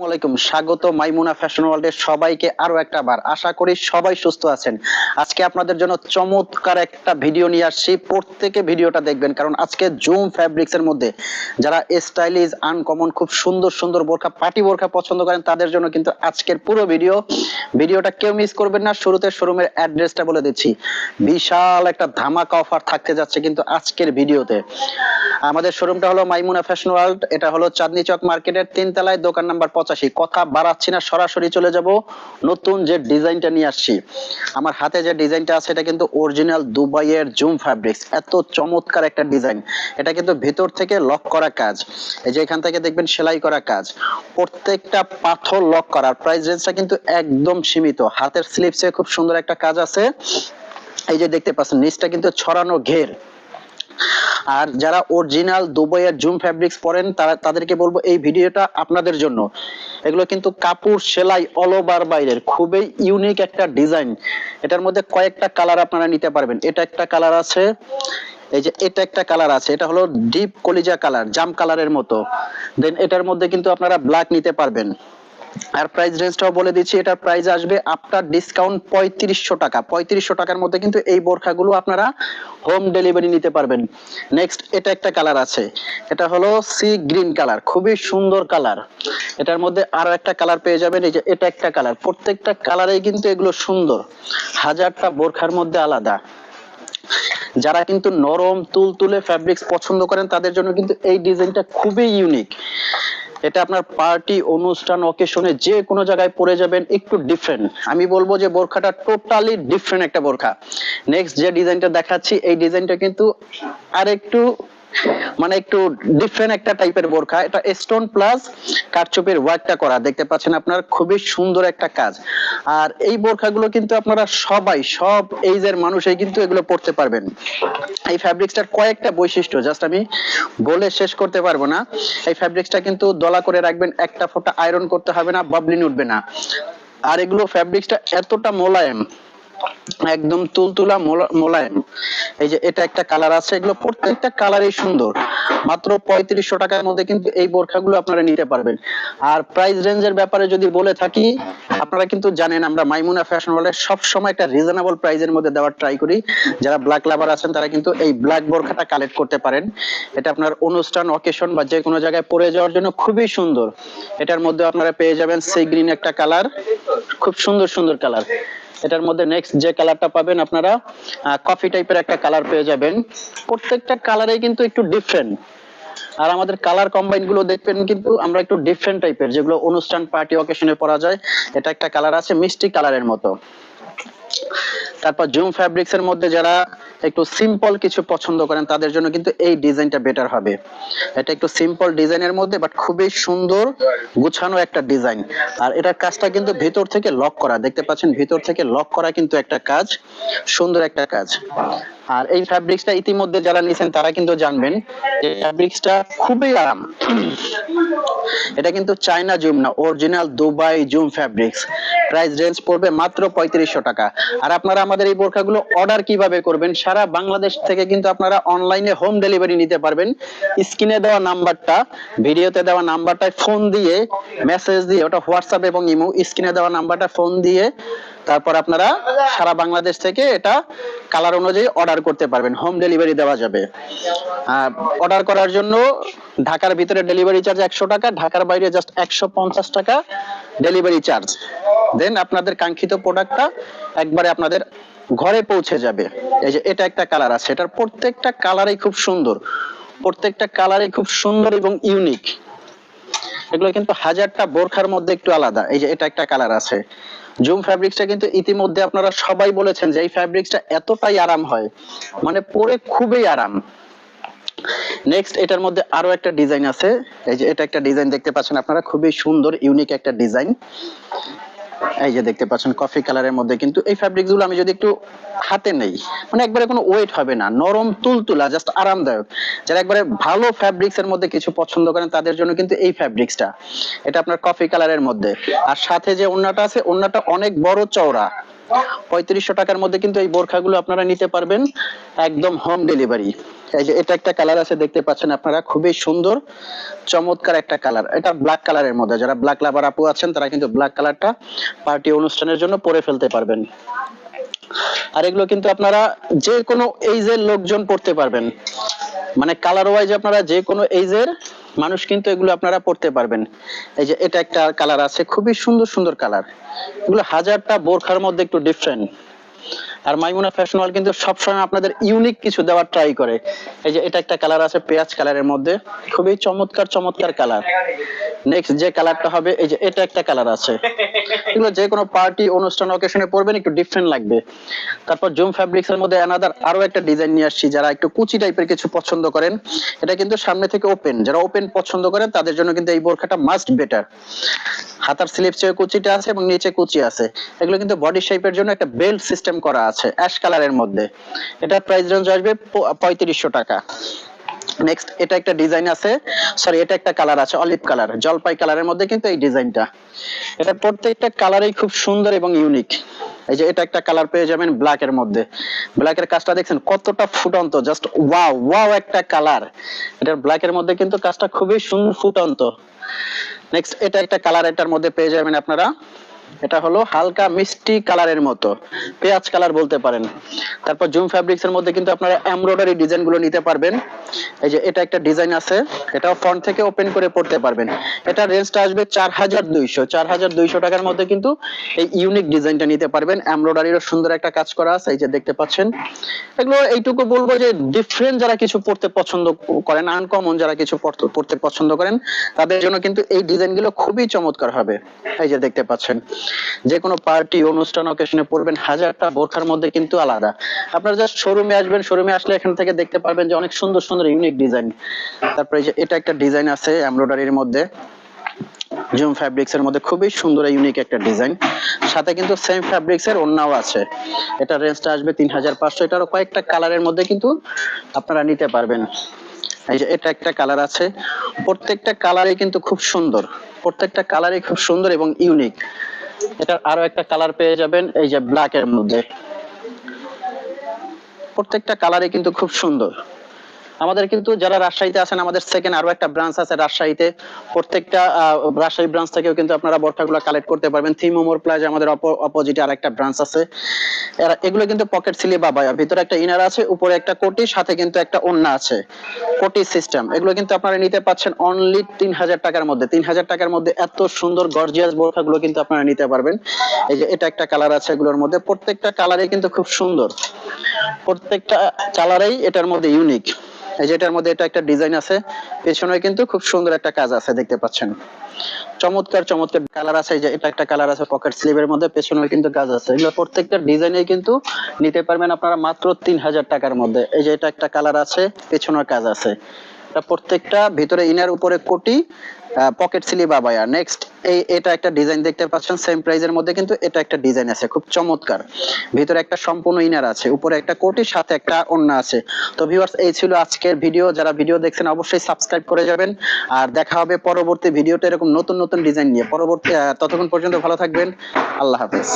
আসসালামাইকুম স্বাগত মাইমুনা ফ্যাশন ওয়ার্ল্ডের সবাইকে আরও একটা বার। আশা করি সবাই সুস্থ আছেন। আজকে আপনাদের জন্য চমৎকার একটা ভিডিও নিয়ে আসছি। প্রত্যেকে ভিডিওটা দেখবেন, কারণ আজকে জুম ফ্যাব্রিক্স এর মধ্যে যারা স্টাইলিশ আনকমন খুব সুন্দর সুন্দর বোরখা পার্টি বোরখা পছন্দ করেন, তাদের জন্য কিন্তু আজকের পুরো ভিডিও ভিডিওটা কেউ মিস করবেন না, শুরুতে শোরুমের অ্যাড্রেসটা বলে দিচ্ছি। বিশাল একটা ধামাকা অফার থাকতে যাচ্ছে কিন্তু আজকের ভিডিওতে আমাদের শোরুমটা হলো মাইমুনা ফ্যাশন ওয়ার্ল্ড এটা হলো চাঁদনি চক মার্কেটের তিন তলায় দোকান নাম্বার কথা বাড়াচ্ছি না, সরাসরি চলে যাব নতুন যে ডিজাইনটা নিয়ে আসছি। আমার হাতে যে ডিজাইনটা আছে, এটা কিন্তু অরিজিনাল দুবাইয়ের জুম ফ্যাব্রিক্স এত চমৎকার একটা ডিজাইন। এটা কিন্তু ভেতর থেকে লক করা কাজ। এই যে এখান থেকে দেখবেন সেলাই করা কাজ। প্রত্যেকটা পাথর লক করার প্রাইস রেঞ্জটা কিন্তু একদম সীমিত। হাতের স্লিপসে খুব সুন্দর একটা কাজ আছে। এই যে দেখতে পাচ্ছেন, নিচটা কিন্তু ছড়ানো ঘের। আর যারা অরিজিনাল দুবাইয়ের জুম ফ্যাব্রিক্স পরেন, তারা, তাদেরকে বলব এই ভিডিওটা আপনাদের জন্য। এগুলো কিন্তু কাপড় সেলাই অল ওভার বাইরের, খুবই ইউনিক একটা ডিজাইন এটার মধ্যে কয়েকটা কালার আপনারা নিতে পারবেন। এটা একটা কালার আছে, এই যে এটা একটা কালার আছে, এটা হলো ডিপ কলিজা কালার জাম কালারের মতো। দেন এটার মধ্যে কিন্তু আপনারা ব্ল্যাক নিতে পারবেন। আর প্রাইস রেঞ্জটাও বলে দিচ্ছি, এটার প্রাইস আসবে আফটার ডিসকাউন্ট পঁয়ত্রিশশো টাকা। পঁয়ত্রিশশো টাকার মধ্যে কিন্তু এই বোরখাগুলো আপনারা হোম ডেলিভারি নিতে পারবেন। নেক্সট এটা একটা কালার আছে। এটা হলো সি গ্রিন কালার খুবই সুন্দর কালার এটার মধ্যে আরও একটা কালার পেয়ে যাবেন, এই যে এটা একটা কালার প্রত্যেকটা কালারেই কিন্তু এগুলো সুন্দর। হাজারটা বোরখার মধ্যে আলাদা। যারা কিন্তু নরম, তুলতুলে ফ্যাব্রিক্স পছন্দ করেন, তাদের জন্য কিন্তু এই ডিজাইনটা খুবই ইউনিক এটা আপনার পার্টি, অনুষ্ঠান অকেশনে যে কোনো জায়গায় পরে যাবেন, একটু ডিফারেন্ট আমি বলব যে বোরখাটা টোটালি ডিফারেন্ট একটা বোরখা। নেক্সট যে ডিজাইনটা দেখাচ্ছি, এই ডিজাইনটা কিন্তু আরেকটু মানে একটু ডিফারেন্ট একটা টাইপের বোরখা। এটা স্টোন প্লাস কারচুপির ওয়ার্কটা করা। দেখতে পাচ্ছেন আপনার, খুবই সুন্দর একটা কাজ। আর এই বোরখাগুলো কিন্তু আপনারা সবাই, সব এইজের মানুষই কিন্তু এগুলো পড়তে পারবেন। এই ফ্যাব্রিক্সটার কয়েকটা বৈশিষ্ট্য জাস্ট আমি বলে শেষ করতে পারব না। এই ফ্যাব্রিক্সটা কিন্তু দলা করে রাখবেন, একটা ফোঁটা আয়রন করতে হবে না বাবলিন উঠবে না। আর এগুলো ফ্যাব্রিক্সটা এতটা মোলায়েম একদম তুলতুলা মোলায়েম। এই যে এটা একটা কালার আছে, এগুলো প্রত্যেকটা কালারই সুন্দর। মাত্র পঁয়ত্রিশশো টাকার মধ্যে কিন্তু এই বোরখাগুলো আপনারা নিতে পারবেন। আর প্রাইস রেঞ্জের ব্যাপারে যদি বলে থাকি, আপনারা কিন্তু জানেন আমরা মাইমুনা ফ্যাশন ওয়ার্ল্ডে সব সময় একটা রিজনেবল প্রাইসের মধ্যে দেওয়ার ট্রাই করি। যারা ব্ল্যাক লাভার আছেন, তারা কিন্তু এই ব্ল্যাক বোরখাটা কালেক্ট করতে পারেন। এটা আপনার অনুষ্ঠান অকেশন বা যে কোনো জায়গায় পরে যাওয়ার জন্য খুবই সুন্দর। এটার মধ্যে আপনারা পেয়ে যাবেন সি গ্রিন একটা কালার খুব সুন্দর সুন্দর কালার এটার মধ্যে নেক্সট যে কালারটা পাবেন আপনারা কফি টাইপের একটা কালার পেয়ে যাবেন। প্রত্যেকটা কালারে কিন্তু একটু ডিফারেন্ট আর আমাদের কালার কম্বাইনগুলো দেখবেন কিন্তু আমরা একটু ডিফারেন্ট টাইপের যেগুলো অনুষ্ঠান পার্টি অকেশনে পরা যায়, এটা একটা কালার আছে মিষ্টি কালারের মতো। তারপর জুম ফ্যাব্রিক্স এর মধ্যে যারা একটু সিম্পল কিছু পছন্দ করেন, তাদের জন্য কিন্তু এই ডিজাইনটা বেটার হবে। এটা একটু সিম্পল ডিজাইনের মধ্যে বাট খুবই সুন্দর গুছানো একটা ডিজাইন আর এটার কাজটা কিন্তু ভিতর থেকে লক করা। দেখতে পাচ্ছেন, ভিতর থেকে লক করা কিন্তু একটা কাজ, সুন্দর একটা কাজ। আর এই ফ্যাব্রিক্সটা ইতিমধ্যে যারা নিছেন তারা কিন্তু জানবেন এই ফ্যাব্রিক্সটা খুবই আরাম। এটা কিন্তু চায়না জুম না original Dubai zoom fabrics price range পড়বে মাত্র পঁয়ত্রিশশো টাকা। আর আপনারা আমাদের এই বোরখাগুলো অর্ডার কীভাবে করবেন, সারা বাংলাদেশ থেকে কিন্তু আপনারা অনলাইনে হোম ডেলিভারি নিতে পারবেন। স্ক্রিনে দেওয়া নাম্বারটা, ভিডিওতে দেওয়া নাম্বারটায় ফোন দিয়ে মেসেজ দিয়ে, ওটা হোয়াটসঅ্যাপ এবং ইমো, স্ক্রিনে দেওয়া নাম্বারটা ফোন দিয়ে তারপর আপনারা সারা বাংলাদেশ থেকে এটা কালার অনুযায়ী অর্ডার করতে পারবেন। হোম ডেলিভারি দেওয়া যাবে। অর্ডার করার জন্য ঢাকার ভিতরে ডেলিভারি চার্জ একশো টাকা, ঢাকার বাইরে জাস্ট একশো পঞ্চাশ টাকা ডেলিভারি চার্জ দেন আপনাদের কাঙ্ক্ষিত প্রোডাক্টটা একবারে আপনাদের ঘরে পৌঁছে যাবে। এই যে এটা একটা কালার আছে। এটার প্রত্যেকটা কালারই খুব সুন্দর। প্রত্যেকটা কালারই খুব সুন্দর এবং ইউনিক এগুলো কিন্তু হাজারটা বোরখার মধ্যে একটু আলাদা। এই যে এটা একটা কালার আছে। জুম ফ্যাব্রিক্সটা কিন্তু ইতিমধ্যে আপনারা সবাই বলেছেন যে এই ফ্যাব্রিক্সটা এতটাই আরাম হয়। মানে পরে খুবই আরাম। নেক্সট এটার মধ্যে আরও একটা ডিজাইন আছে। এই যে এটা একটা ডিজাইন দেখতে পাচ্ছেন আপনারা। খুবই সুন্দর ইউনিক একটা ডিজাইন এই যে দেখতে পাচ্ছেন কফি কালারের মধ্যে কিন্তু এই ফ্যাব্রিকগুলো আমি যদি একটু হাতে নেই মানে একবারে কোনো ওয়েট হবে না, নরম তুলতুলা জাস্ট আরামদায়ক। যারা একবারে ভালো ফ্যাব্রিক্স এর মধ্যে কিছু পছন্দ করেন, তাদের জন্য কিন্তু এই ফ্যাব্রিক্সটা এটা আপনার কফি কালারের মধ্যে। আর সাথে যে ওন্নাটা আছে, ওন্নাটা অনেক বড় চওড়া। পঁয়ত্রিশশো টাকার মধ্যে কিন্তু এই বোরখাগুলো আপনারা নিতে পারবেন, একদম হোম ডেলিভারি এটা একটা কালার আছে, দেখতে পাচ্ছেন আপনারা, খুবই সুন্দর, চমৎকার একটা কালার এটা ব্ল্যাক কালারের মধ্যে, যারা ব্ল্যাক লাভার আপু আছেন, তারা কিন্তু ব্ল্যাক কালারটা পার্টি অনুষ্ঠানের জন্য পরে ফেলতে পারবেন। আর এগুলো কিন্তু আপনারা যে কোনো এইজের লোকজন পড়তে পারবেন। মানে কালার ওয়াইজ আপনারা যে কোনো এইজের মানুষ কিন্তু এগুলো আপনারা পড়তে পারবেন। এই যে এটা একটা কালার আছে, খুবই সুন্দর সুন্দর কালার এগুলো হাজারটা বোরখার মধ্যে একটু ডিফারেন্ট আর মাইমুনা ফ্যাশন ওয়াল কিন্তু সবসময় আপনাদের ইউনিক কিছু দেওয়ার ট্রাই করে। এই যে এটা একটা কালার আছে পেঁয়াজ কালারের মধ্যে। খুবই চমৎকার চমৎকার কালার নেক্সট যে কালারটা হবে, এই যে এটা একটা কালার আছে। এগুলো যে কোনো পার্টি অনুষ্ঠান অকেশনে পরবেন, একটু ডিফারেন্ট লাগবে। তারপর জুম ফ্যাব্রিক্স এর মধ্যে অ্যানাদার আরও একটা ডিজাইন নিয়ে আসছি, যারা একটু কুচি টাইপের কিছু পছন্দ করেন, এটা কিন্তু সামনে থেকে ওপেন যারা ওপেন পছন্দ করেন, তাদের জন্য কিন্তু এই বোরখাটা মাস্ট বেটার হাতার স্লিপ চেয়ে কুচিটা আছে এবং নিচে কুচি আছে। এগুলো কিন্তু বডি শেপের জন্য একটা বেল্ট সিস্টেম করা আছে অ্যাশ কালারের মধ্যে। এটা প্রাইস রেঞ্জ আসবে পঁয়ত্রিশশো টাকা। নেক্সট এটা একটা ডিজাইন আছে। সরি এটা একটা কালার আছে অলিভ কালার জলপাই কালারের মধ্যে কিন্তু এই ডিজাইনটা এটা প্রত্যেকটা কালারই খুব সুন্দর এবং ইউনিক এই যে এটা একটা কালার পেয়ে যাবেন ব্ল্যাক এর মধ্যে। ব্ল্যাক এর কাজটা দেখছেন, কতটা ফুটন্ত জাস্ট ওয়াও ওয়াও একটা কালার এটার ব্ল্যাক এর মধ্যে কিন্তু কাজটা খুবই সুন্দর ফুটন্ত। নেক্সট এটা একটা কালার এটার মধ্যে পেয়ে যাবেন আপনারা। এটা হলো হালকা মিষ্টি কালারের মতো। পেঁয়াজ কালার বলতে পারেন। তারপর জুম ফ্যাব্রিক্স এর মধ্যে কিন্তু আপনারা এমব্রয়ডারি ডিজাইনগুলো নিতে পারবেন। এই যে এটা একটা ডিজাইন আছে, এটাও ফ্রন্ট থেকে ওপেন করে পড়তে পারবেন। এটা রেঞ্জটা আসবে চার হাজার দুইশো। চার হাজার দুইশো টাকার মধ্যে কিন্তু এই ইউনিক ডিজাইনটা নিতে পারবেন। এমব্রয়ডারিরও সুন্দর একটা কাজ করা আছে, এই যে দেখতে পাচ্ছেন। এগুলো এইটুকু বলব যে ডিফারেন্ট যারা কিছু পড়তে পছন্দ করেন আনকমন যারা কিছু পড়তে পছন্দ করেন, তাদের জন্য কিন্তু এই ডিজাইনগুলো খুবই চমৎকার হবে। এই যে দেখতে পাচ্ছেন। যে কোনো পার্টি, অনুষ্ঠান অকেশনে পড়বেন, হাজারটা বোরখার মধ্যে কিন্তু আলাদা। আপনারা জাস্ট শোরুমে আসবেন শোরুমে আসলে এখান থেকে দেখতে পারবেন যে অনেক সুন্দর সুন্দর ইউনিক ডিজাইন তারপরে এটা একটা ডিজাইন আছে এমব্রয়ডারির মধ্যে। জুম ফ্যাব্রিক্স এর মধ্যে খুবই সুন্দর ইউনিক একটা ডিজাইন সাথে কিন্তু সেম ফ্যাব্রিক্স এর অন্যও আছে। এটা রেঞ্জটা আসবে তিন হাজার পাঁচশো। এটারও কয়েকটা কালারের মধ্যে কিন্তু আপনারা নিতে পারবেন। এই যে এটা একটা কালার আছে। প্রত্যেকটা কালারই কিন্তু খুব সুন্দর। প্রত্যেকটা কালারই খুব সুন্দর এবং ইউনিক এটা আরও একটা কালার পেয়ে যাবেন, এই যে ব্ল্যাক এর মধ্যে। প্রত্যেকটা কালারই কিন্তু খুব সুন্দর। আমাদের কিন্তু যারা রাজশাহীতে আছেন, আমাদের সেকেন্ড আরও একটা ব্রাঞ্চ আছে রাজশাহীতে। প্রত্যেকটা রাজশাহী ব্রাঞ্চ থেকেও কিন্তু আপনারা বর্ষাগুলো কালেক্ট করতে পারবেন। থিম মোমোর প্লাজা আমাদের অপোজিটে আর একটা ব্রাঞ্চ আছে। এগুলো কিন্তু পকেট সিলি বাবায়া ভিতরে একটা ইনার আছে, উপরে একটা কোটি, সাথে কিন্তু একটা ওন্না আছে। কোটি সিস্টেম এগুলো কিন্তু আপনারা নিতে পাচ্ছেন অনলি তিন হাজার টাকার মধ্যে। তিন হাজার টাকার মধ্যে এত সুন্দর গর্জিয়াস বোরখাগুলো কিন্তু আপনারা নিতে পারবেন। এই যে, এটা একটা কালার আছে এগুলোর মধ্যে। প্রত্যেকটা কালারই কিন্তু খুব সুন্দর। প্রত্যেকটা কালারেই এটার মধ্যে ইউনিক এই যে এটার মধ্যে এটা একটা ডিজাইন আছে, পেছনে কিন্তু খুব সুন্দর একটা কাজ আছে, দেখতে পাচ্ছেন। চমৎকার চমৎকার কালার আছে যে এটা একটা কালার আছে পকেট স্লিভের মধ্যে পেছনে কিন্তু কাজ আছে। এগুলো প্রত্যেকটা ডিজাইনে কিন্তু নিতে পারবেন আপনারা মাত্র তিন হাজার টাকার মধ্যে। এই যে এটা একটা কালার আছে পেছনের কাজ আছে। প্রত্যেকটা ভিতরে ইনার উপরে কোটি পকেট সিলি বাবায়া নেক্সট এই, এটা একটা ডিজাইন দেখতে পাচ্ছেন সেম প্রাইজের মধ্যে কিন্তু এটা একটা ডিজাইন আছে, খুব চমৎকার। ভিতরে একটা সম্পূর্ণ ইনার আছে, উপরে একটা কোটির সাথে একটা ওন্না আছে। তো ভিউয়ার্স এই ছিল আজকের ভিডিও যারা ভিডিও দেখছেন অবশ্যই সাবস্ক্রাইব করে যাবেন। আর দেখা হবে পরবর্তী ভিডিওতে এরকম নতুন নতুন ডিজাইন নিয়ে। পরবর্তী ততক্ষণ পর্যন্ত ভালো থাকবেন, আল্লাহ হাফেজ।